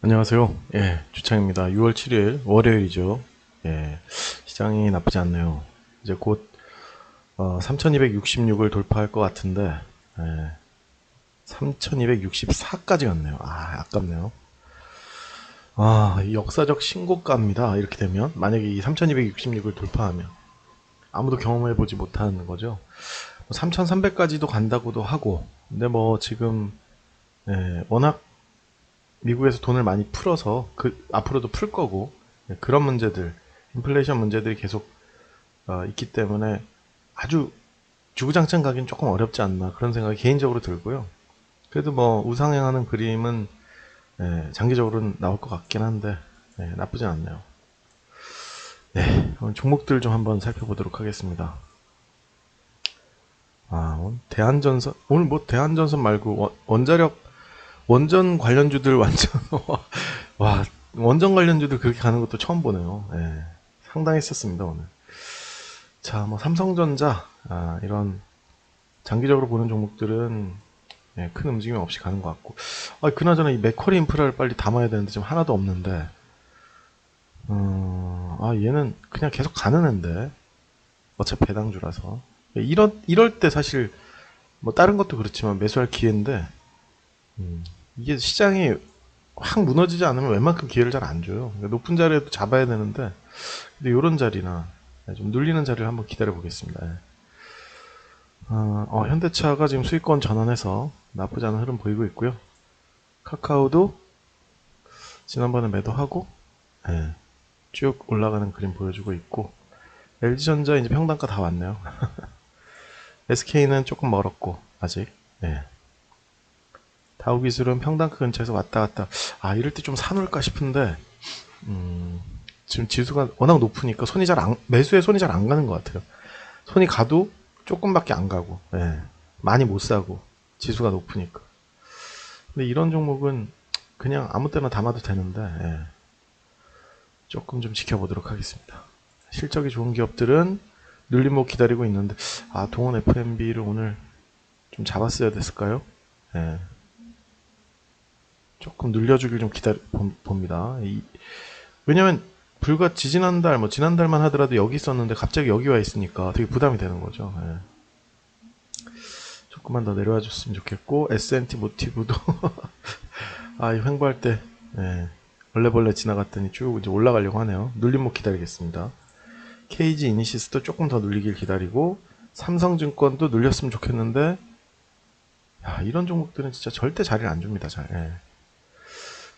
안녕하세요. 예, 주창입니다. 6월 7일 월요일이죠. 예, 시장이 나쁘지 않네요. 이제 곧 어, 3,266을 돌파할 것 같은데 예, 3,264까지 갔네요. 아, 아깝네요. 아, 이 역사적 신고가입니다. 이렇게 되면 만약에 이 3,266을 돌파하면 아무도 경험해 보지 못하는 거죠. 3,300까지도 간다고도 하고, 근데 뭐 지금 예, 워낙 미국에서 돈을 많이 풀어서 그 앞으로도 풀 거고 예, 그런 문제들 인플레이션 문제들이 계속 어, 있기 때문에 아주 주구장창 가긴 조금 어렵지 않나 그런 생각이 개인적으로 들고요. 그래도 뭐 우상향하는 그림은 예, 장기적으로는 나올 것 같긴 한데 예, 나쁘진 않네요. 네, 오늘 종목들 좀 한번 살펴보도록 하겠습니다. 아, 대한전선 오늘 뭐 대한전선 말고 원- 원자력 원전 관련주들 완전 와 원전 관련주들 그렇게 가는 것도 처음 보네요. 예, 상당했었습니다 오늘. 자, 뭐 삼성전자 아, 이런 장기적으로 보는 종목들은 예, 큰 움직임 없이 가는 것 같고. 아, 그나저나 이 맥쿼리 인프라를 빨리 담아야 되는데 지금 하나도 없는데. 어, 아 얘는 그냥 계속 가는 앤데 어차피 배당주라서 이럴 이럴 때 사실 뭐 다른 것도 그렇지만 매수할 기회인데. 음, 이게 시장이 확 무너지지 않으면 웬만큼 기회를 잘 안 줘요. 그러니까 높은 자리에도 잡아야 되는데, 근데 이런 자리나 좀 눌리는 자리를 한번 기다려 보겠습니다. 예. 어, 어, 현대차가 지금 수익권 전환해서 나쁘지 않은 흐름 보이고 있고요. 카카오도 지난번에 매도하고 예, 쭉 올라가는 그림 보여주고 있고 LG전자 이제 평단가 다 왔네요. SK는 조금 멀었고 아직 예. 다우 기술은 평단가 근처에서 왔다 갔다. 아, 이럴 때 좀 사놓을까 싶은데, 음, 지금 지수가 워낙 높으니까 손이 잘 안, 매수에 손이 잘 안 가는 것 같아요. 손이 가도 조금밖에 안 가고, 예. 많이 못 사고, 지수가 높으니까. 근데 이런 종목은 그냥 아무 때나 담아도 되는데, 예. 조금 좀 지켜보도록 하겠습니다. 실적이 좋은 기업들은 눌림목 기다리고 있는데, 아, 동원 FMB를 오늘 좀 잡았어야 됐을까요? 예. 조금 늘려주길 좀 기다려 봄- 봅니다. 이- 왜냐면 불과 지지난달 뭐 지난달만 하더라도 여기 있었는데 갑자기 여기 와 있으니까 되게 부담이 되는 거죠. 예. 조금만 더 내려와 줬으면 좋겠고 S&T 모티브도 아 이 횡보할 때 예. 벌레벌레 지나갔더니 쭉 이제 올라가려고 하네요. 눌림목 기다리겠습니다. KG 이니시스도 조금 더 눌리길 기다리고 삼성증권도 눌렸으면 좋겠는데 야, 이런 종목들은 진짜 절대 자리를 안 줍니다. 잘. 예.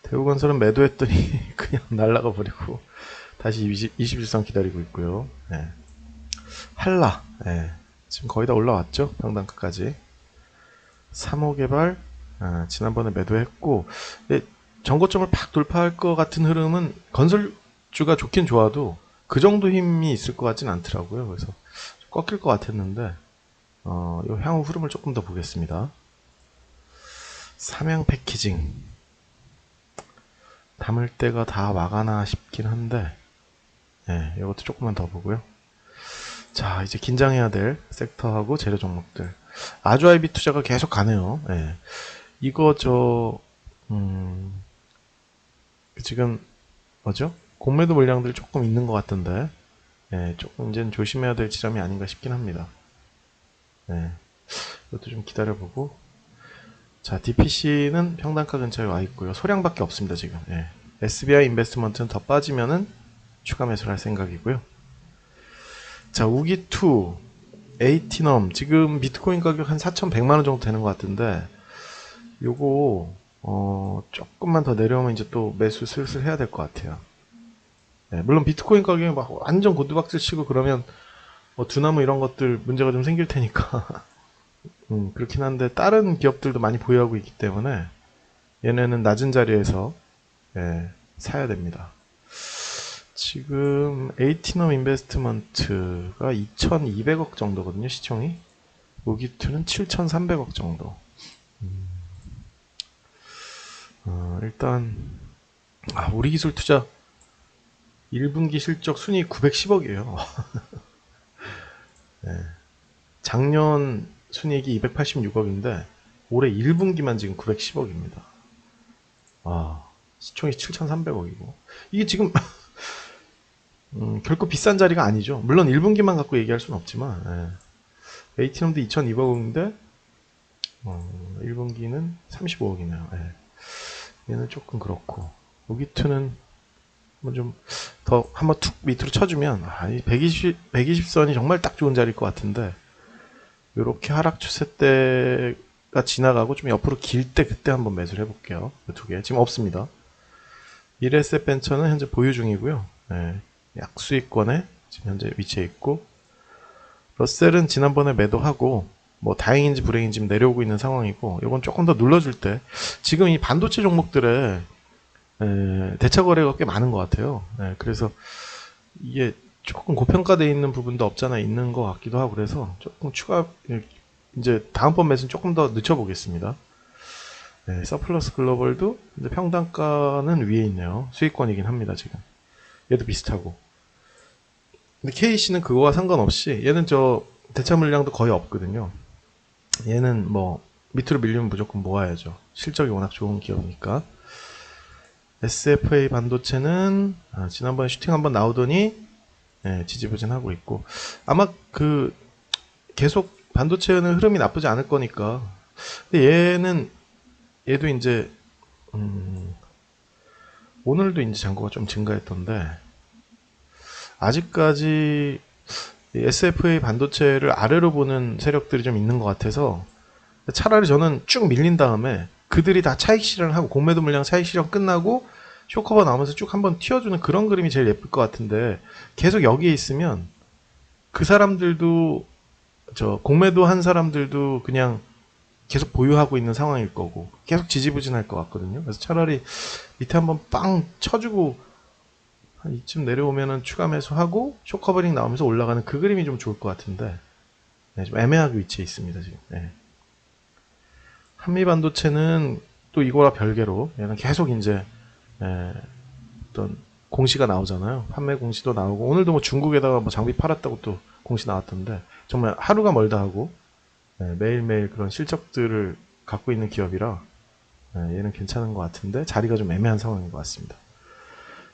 대우건설은 매도했더니 그냥 날라가 버리고 다시 20, 21선 기다리고 있고요. 네. 한라 예. 지금 거의 다 올라왔죠. 평단가까지 3호 개발 아, 지난번에 매도했고 예, 전고점을 팍 돌파할 것 같은 흐름은 건설주가 좋긴 좋아도 그 정도 힘이 있을 것 같진 않더라고요. 그래서 꺾일 것 같았는데 어, 요 향후 흐름을 조금 더 보겠습니다. 삼양 패키징 담을 때가 다 와가나 싶긴 한데, 예, 이것도 조금만 더 보고요. 자, 이제 긴장해야 될 섹터하고 재료 종목들. 아주아이비 투자가 계속 가네요. 예. 이거 저, 음, 지금, 뭐죠? 공매도 물량들이 조금 있는 것 같던데, 예, 조금 이제는 조심해야 될 지점이 아닌가 싶긴 합니다. 예. 이것도 좀 기다려보고, 자, DPC는 평단가 근처에 와 있고요. 소량밖에 없습니다, 지금. 예. SBI 인베스트먼트는 더 빠지면은 추가 매수를 할 생각이고요. 자, 우기2, 에이티넘. 지금 비트코인 가격 한 4,100만원 정도 되는 것 같은데, 요거, 어, 조금만 더 내려오면 이제 또 매수 슬슬 해야 될 것 같아요. 예, 물론 비트코인 가격이 막 완전 고두박질 치고 그러면 뭐 두나무 이런 것들 문제가 좀 생길 테니까 음, 그렇긴 한데 다른 기업들도 많이 보유하고 있기 때문에 얘네는 낮은 자리에서 예, 사야 됩니다. 지금 에이티넘 인베스트먼트가 2,200억 정도거든요, 시총이. 무기투는 7,300억 정도. 음, 어, 일단 아, 우리 기술 투자 1분기 실적 순위 910억이에요. 작년 순이익이 286억인데 올해 1분기만 지금 910억입니다. 아, 시총이 7,300억이고. 이게 지금, 음, 결코 비싼 자리가 아니죠. 물론 1분기만 갖고 얘기할 수는 없지만, 예. ATM도 2,200억인데, 어, 1분기는 35억이네요. 예. 얘는 조금 그렇고, 오기투는 뭐좀더 한번 툭 밑으로 쳐주면, 아, 이 120, 120선이 정말 딱 좋은 자리일 것 같은데, 요렇게 하락 추세 때가 지나가고 좀 옆으로 길 때 그때 한번 매수를 해볼게요. 그두 개. 지금 없습니다. 미래에셋 벤처는 현재 보유 중이고요. 예, 약수익권에 지금 현재 위치해 있고 러셀은 지난번에 매도하고 뭐 다행인지 불행인지 내려오고 있는 상황이고 이건 조금 더 눌러줄 때 지금 이 반도체 종목들의 에, 대차 거래가 꽤 많은 것 같아요. 예, 그래서 이게 조금 고평가되어 있는 부분도 없잖아 있는 것 같기도 하고 그래서 조금 추가 이제 다음번 매수는 조금 더 늦춰보겠습니다. 네, 서플러스 글로벌도 평단가는 위에 있네요. 수익권이긴 합니다 지금. 얘도 비슷하고. 근데 KC는 그거와 상관없이 얘는 저 대차 물량도 거의 없거든요. 얘는 뭐 밑으로 밀리면 무조건 모아야죠. 실적이 워낙 좋은 기업이니까. SFA 반도체는 아, 지난번에 슈팅 한번 나오더니 예, 지지부진하고 있고. 아마 그 계속 반도체는 흐름이 나쁘지 않을 거니까. 근데 얘는 얘도 이제 음, 오늘도 이제 잔고가 좀 증가했던데 아직까지 이 SFA 반도체를 아래로 보는 세력들이 좀 있는 것 같아서 차라리 저는 쭉 밀린 다음에 그들이 다 차익 실현을 하고 공매도 물량 차익 실현 끝나고 쇼커버 나오면서 쭉 한번 튀어주는 그런 그림이 제일 예쁠 것 같은데 계속 여기에 있으면 그 사람들도 저 공매도 한 사람들도 그냥 계속 보유하고 있는 상황일 거고 계속 지지부진할 것 같거든요. 그래서 차라리 밑에 한번 빵 쳐주고 한 이쯤 내려오면은 추가 매수하고 쇼커버링 나오면서 올라가는 그 그림이 좀 좋을 것 같은데 네, 좀 애매하게 위치해 있습니다 지금. 네. 한미 반도체는 또 이거와 별개로 얘는 계속 이제 예, 어떤 공시가 나오잖아요. 판매 공시도 나오고 오늘도 뭐 중국에다가 뭐 장비 팔았다고 또 공시 나왔던데 정말 하루가 멀다 하고 예, 매일매일 그런 실적들을 갖고 있는 기업이라 예, 얘는 괜찮은 것 같은데 자리가 좀 애매한 상황인 것 같습니다.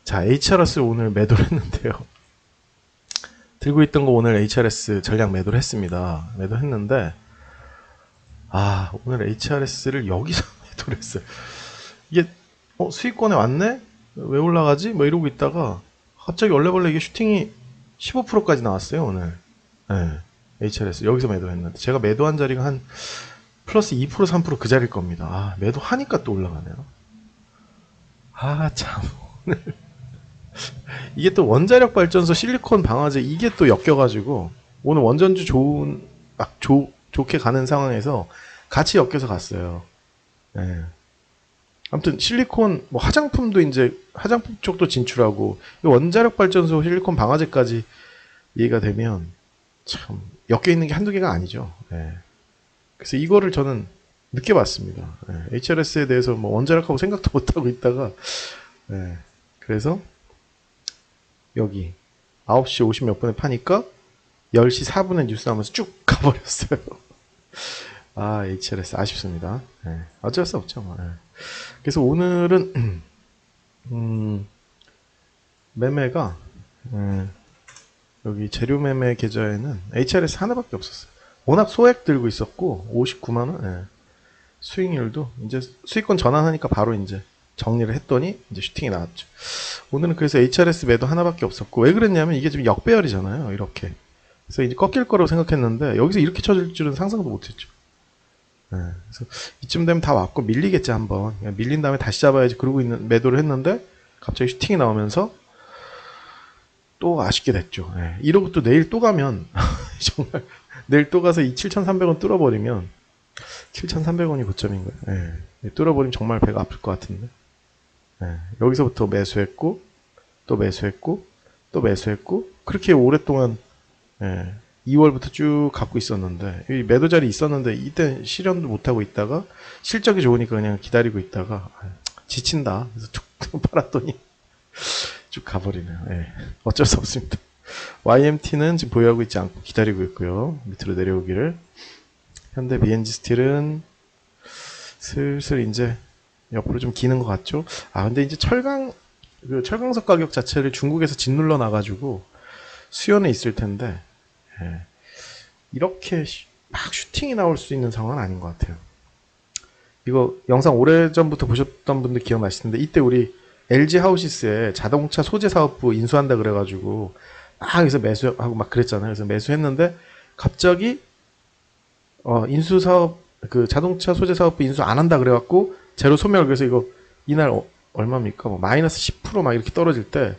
자, HRS를 오늘 매도를 했는데요. 들고 있던 거 오늘 HRS 전량 매도를 했습니다. 매도했는데 아 오늘 HRS를 여기서 매도를 했어요. 이게 어 수익권에 왔네? 왜 올라가지? 뭐 이러고 있다가 갑자기 원래 원래 이게 슈팅이 15%까지 나왔어요 오늘. 네, HRS 여기서 매도했는데 제가 매도한 자리가 한 플러스 2% 3%그 자리일 겁니다. 아 매도하니까 또 올라가네요. 아 참 오늘 이게 또 원자력 발전소 실리콘 방화제 이게 또 엮여가지고 오늘 원전주 좋은 막 좋, 좋게 가는 상황에서 같이 엮여서 갔어요. 네. 아무튼 실리콘 뭐 화장품도 이제 화장품 쪽도 진출하고 이 원자력 발전소 실리콘 방화제까지 이해가 되면 참 엮여 있는 게 한두 개가 아니죠. 예. 그래서 이거를 저는 늦게 봤습니다. 예. HRS에 대해서 뭐 원자력하고 생각도 못 하고 있다가 예. 그래서 여기 9시 50 몇 분에 파니까 10시 4분에 뉴스 나오면서 쭉 가버렸어요. 아, HRS 아쉽습니다. 예. 어쩔 수 없죠. 뭐. 예. 그래서 오늘은 음, 매매가 예, 여기 재료 매매 계좌에는 HRS 하나밖에 없었어요. 워낙 소액 들고 있었고 59만 원 예. 수익률도 이제 수익권 전환하니까 바로 이제 정리를 했더니 이제 슈팅이 나왔죠. 오늘은 그래서 HRS 매도 하나밖에 없었고 왜 그랬냐면 이게 지금 역배열이잖아요. 이렇게. 그래서 이제 꺾일 거라고 생각했는데 여기서 이렇게 쳐질 줄은 상상도 못했죠. 네, 그래서 이쯤 되면 다 왔고 밀리겠지 한번 밀린 다음에 다시 잡아야지 그러고 있는 매도를 했는데 갑자기 슈팅이 나오면서 또 아쉽게 됐죠. 네, 이러고 또 내일 또 가면 정말 내일 또 가서 이 7,300원 뚫어버리면 7,300원이 고점인 거예요. 네, 뚫어버리면 정말 배가 아플 것 같은데 네, 여기서부터 매수했고 또 매수했고 또 매수했고 그렇게 오랫동안 예, 2월부터 쭉 갖고 있었는데 이 매도 자리 있었는데 이때 실현도 못 하고 있다가 실적이 좋으니까 그냥 기다리고 있다가 아, 지친다 그래서 툭 팔았더니 쭉 가버리네요. 예, 어쩔 수 없습니다. YMT는 지금 보유하고 있지 않고 기다리고 있고요. 밑으로 내려오기를 현대 BNG 스틸은 슬슬 이제 옆으로 좀 기는 것 같죠? 아, 근데 이제 철강, 그 철강석 가격 자체를 중국에서 짓눌러 놔가지고 수요는 있을 텐데, 예. 이렇게 슈- 막 슈팅이 나올 수 있는 상황은 아닌 것 같아요. 이거 영상 오래전부터 보셨던 분들 기억나실 텐데, 이때 우리 LG 하우시스에 자동차 소재 사업부 인수한다 그래가지고, 막 여기서 매수하고 막 그랬잖아요. 그래서 매수했는데, 갑자기, 어, 인수 사업, 그 자동차 소재 사업부 인수 안 한다 그래갖고, 제로 소멸 그래서 이거 이날 어- 얼마입니까? 뭐 마이너스 10%막 이렇게 떨어질 때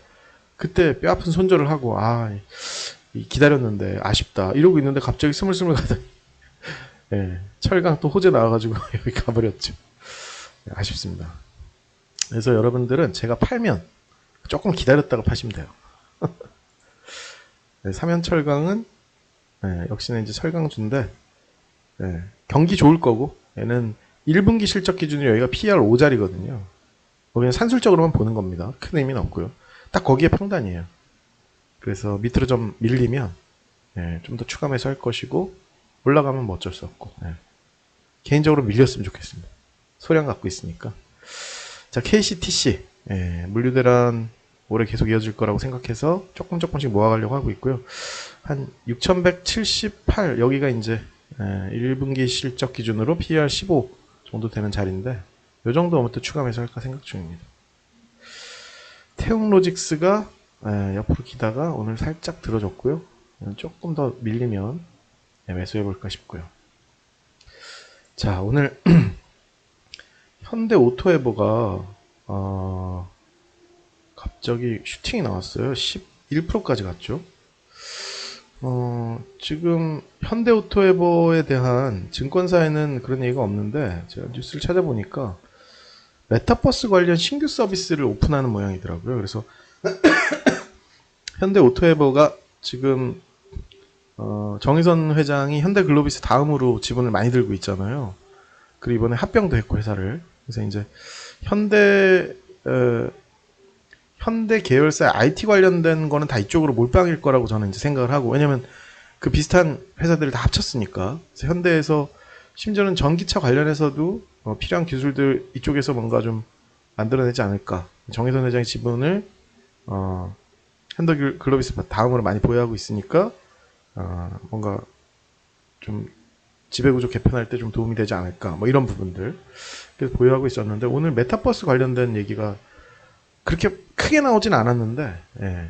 그때 뼈 아픈 손절을 하고 아 이- 기다렸는데 아쉽다 이러고 있는데 갑자기 스물스물 가더니 예, 철강 또 호재 나와가지고 여기 가버렸죠. 예, 아쉽습니다. 그래서 여러분들은 제가 팔면 조금 기다렸다가 파시면 돼요. 네, 삼연철강은 예, 역시나 이제 철강주인데 예, 경기 좋을 거고 얘는 1분기 실적 기준으로 여기가 PR 5자리거든요. 그냥 산술적으로만 보는 겁니다. 큰 의미는 없고요. 딱 거기에 평단이에요. 그래서 밑으로 좀 밀리면 예, 좀 더 추가 매수할 것이고 올라가면 뭐 어쩔 수 없고 예. 개인적으로 밀렸으면 좋겠습니다. 소량 갖고 있으니까. 자 KCTC 예, 물류대란 올해 계속 이어질 거라고 생각해서 조금 조금씩 모아가려고 하고 있고요. 한 6,178 여기가 이제 예, 1분기 실적 기준으로 PER 15 정도 되는 자리인데 이 정도 오면 또 추가 매수할까 생각 중입니다. 태웅로직스가 예, 옆으로 기다가 오늘 살짝 들어줬고요. 음, 조금 더 밀리면 예, 매수해볼까 싶고요. 자 오늘 현대 오토에버가 어, 갑자기 슈팅이 나왔어요. 11%까지 갔죠. 어, 지금 현대오토에버에 대한 증권사에는 그런 얘기가 없는데 제가 뉴스를 찾아보니까 메타버스 관련 신규 서비스를 오픈하는 모양이더라고요. 그래서 현대 오토에버가 지금 어, 정의선 회장이 현대 글로비스 다음으로 지분을 많이 들고 있잖아요. 그리고 이번에 합병도 했고 회사를. 그래서 이제 현대 어, 현대 계열사 IT 관련된 거는 다 이쪽으로 몰빵일 거라고 저는 이제 생각을 하고 왜냐면 그 비슷한 회사들을 다 합쳤으니까. 그래서 현대에서 심지어는 전기차 관련해서도 어, 필요한 기술들 이쪽에서 뭔가 좀 만들어내지 않을까. 정혜선 회장의 지분을 어, 현대 글로비스 다음으로 많이 보유하고 있으니까 어, 뭔가 좀 지배구조 개편할 때 좀 도움이 되지 않을까 뭐 이런 부분들 그래서 보유하고 있었는데 오늘 메타버스 관련된 얘기가 그렇게 크게 나오진 않았는데 예,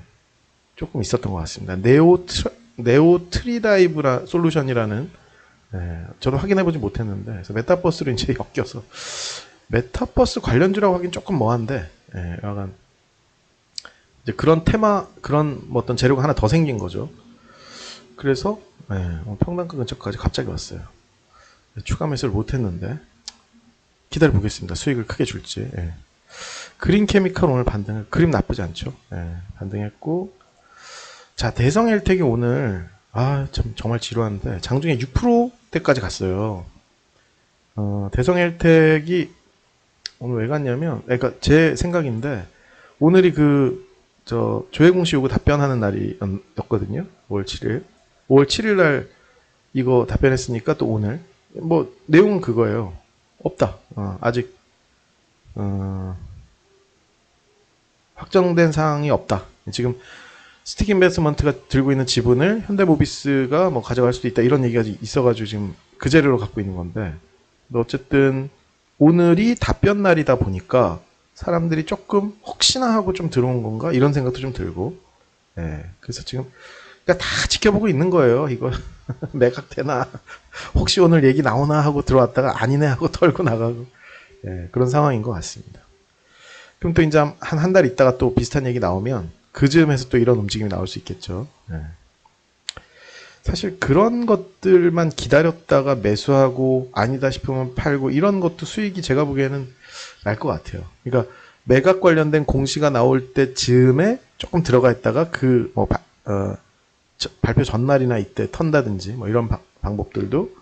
조금 있었던 것 같습니다. 네오 트, 네오 트리다이브라 솔루션이라는 예, 저도 확인해 보지 못했는데 그래서 메타버스로 이제 엮여서 메타버스 관련주라고 하긴 조금 뭐한데 예, 약간 이제 그런 테마 그런 뭐 어떤 재료가 하나 더 생긴 거죠. 그래서 예, 오늘 평단가 근처까지 갑자기 왔어요. 추가 매수를 못했는데 기다려 보겠습니다. 수익을 크게 줄지. 예. 그린 케미칼 오늘 반등을 그림 나쁘지 않죠. 예, 반등했고 자 대성 헬텍이 오늘 아 참 정말 지루한데 장중에 6%대까지 갔어요. 어, 대성 헬텍이 오늘 왜 갔냐면 그러니까 제 생각인데 오늘이 그 저 조혜공 씨 오고 답변하는 날이었거든요. 5월 7일. 5월 7일 날 이거 답변했으니까 또 오늘 뭐 내용은 그거예요. 없다. 어, 아직 어, 확정된 사항이 없다. 지금 스틱 인베스먼트가 들고 있는 지분을 현대모비스가 뭐 가져갈 수도 있다 이런 얘기가 있어가지고 지금 그 자료로 갖고 있는 건데 어쨌든 오늘이 답변 날이다 보니까 사람들이 조금 혹시나 하고 좀 들어온 건가? 이런 생각도 좀 들고. 예. 그래서 지금 그러니까 다 지켜보고 있는 거예요. 이거 매각되나? 혹시 오늘 얘기 나오나? 하고 들어왔다가 아니네? 하고 털고 나가고. 예, 그런 상황인 것 같습니다. 그럼 또 이제 한 한 달 있다가 또 비슷한 얘기 나오면 그 즈음에서 또 이런 움직임이 나올 수 있겠죠. 예. 사실 그런 것들만 기다렸다가 매수하고 아니다 싶으면 팔고 이런 것도 수익이 제가 보기에는 날 것 같아요. 그러니까 매각 관련된 공시가 나올 때 즈음에 조금 들어가 있다가 그뭐 어, 저- 발표 전날이나 이때 턴다든지 뭐 이런 바- 방법들도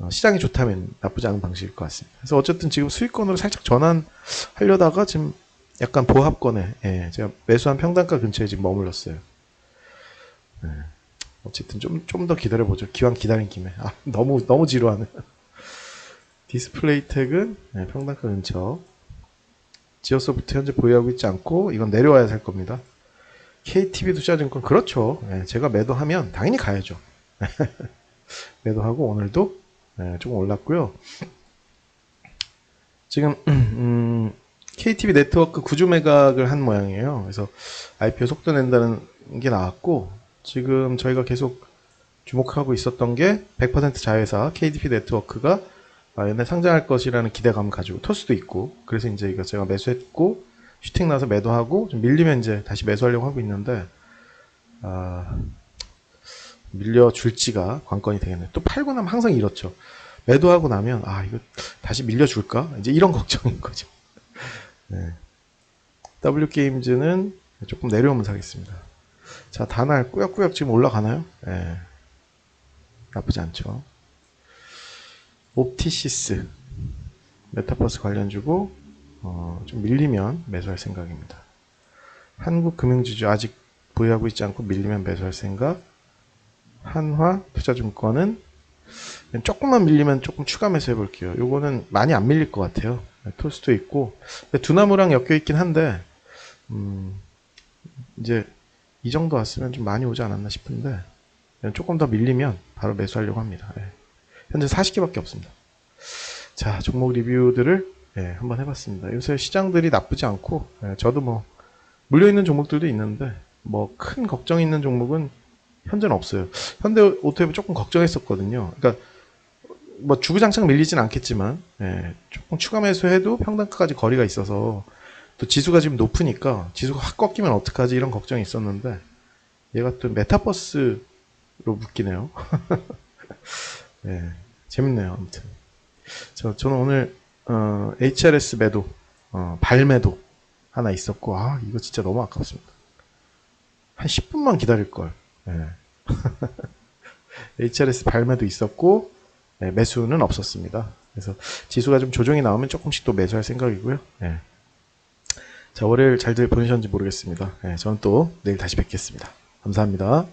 어, 시장이 좋다면 나쁘지 않은 방식일 것 같습니다. 그래서 어쨌든 지금 수익권으로 살짝 전환하려다가 지금 약간 보합권에 예, 제가 매수한 평단가 근처에 지금 머물렀어요. 예, 어쨌든 좀 좀 더 기다려 보죠. 기왕 기다린 김에 아 너무 너무 지루하네. 디스플레이 택은 예, 평단가 근처 지어소프트 현재 보유하고 있지 않고 이건 내려와야 살 겁니다. KTB 투자증권 그렇죠. 예, 제가 매도하면 당연히 가야죠. 매도하고 오늘도 예, 조금 올랐고요. 지금 음, KTB 네트워크 구주 매각을 한 모양이에요. 그래서 IPO 속도 낸다는 게 나왔고 지금 저희가 계속 주목하고 있었던 게 100% 자회사 KTB 네트워크가 아, 얘네 상장할 것이라는 기대감을 가지고 털 수도 있고 그래서 이제 이거 제가 매수했고 슈팅 나서 매도하고 좀 밀리면 이제 다시 매수하려고 하고 있는데 아, 밀려줄지가 관건이 되겠네요. 또 팔고 나면 항상 이렇죠. 매도하고 나면 아 이거 다시 밀려줄까? 이제 이런 걱정인 거죠. 네. W 게임즈는 조금 내려오면 사겠습니다. 자 다날 꾸역꾸역 지금 올라가나요? 네. 나쁘지 않죠. 옵티시스 메타버스 관련주고 어, 좀 밀리면 매수할 생각입니다. 한국금융지주 아직 보유하고 있지 않고 밀리면 매수할 생각. 한화 투자증권은 조금만 밀리면 조금 추가 매수해 볼게요. 요거는 많이 안 밀릴 것 같아요. 수도 있고 두나무랑 엮여 있긴 한데 음, 이제 이 정도 왔으면 좀 많이 오지 않았나 싶은데 조금 더 밀리면 바로 매수하려고 합니다. 예. 현재 40개밖에 없습니다. 자 종목 리뷰들을 예, 한번 해봤습니다. 요새 시장들이 나쁘지 않고 예, 저도 뭐 물려 있는 종목들도 있는데 뭐 큰 걱정 있는 종목은 현재는 없어요. 현대 오토앱 조금 걱정했었거든요. 그러니까 뭐 주구장창 밀리진 않겠지만 예, 조금 추가 매수해도 평단가까지 거리가 있어서 또 지수가 지금 높으니까 지수가 확 꺾이면 어떡하지 이런 걱정이 있었는데 얘가 또 메타버스로 묶이네요. 예, 재밌네요. 아무튼 저 저는 오늘 어, HRS 매도 어, 발매도 하나 있었고 아 이거 진짜 너무 아깝습니다. 한 10분만 기다릴 걸. 예. HRS 발매도 있었고 예, 매수는 없었습니다. 그래서 지수가 좀 조정이 나오면 조금씩 또 매수할 생각이고요. 예. 자 월요일 잘들 보내셨는지 모르겠습니다. 예, 저는 또 내일 다시 뵙겠습니다. 감사합니다.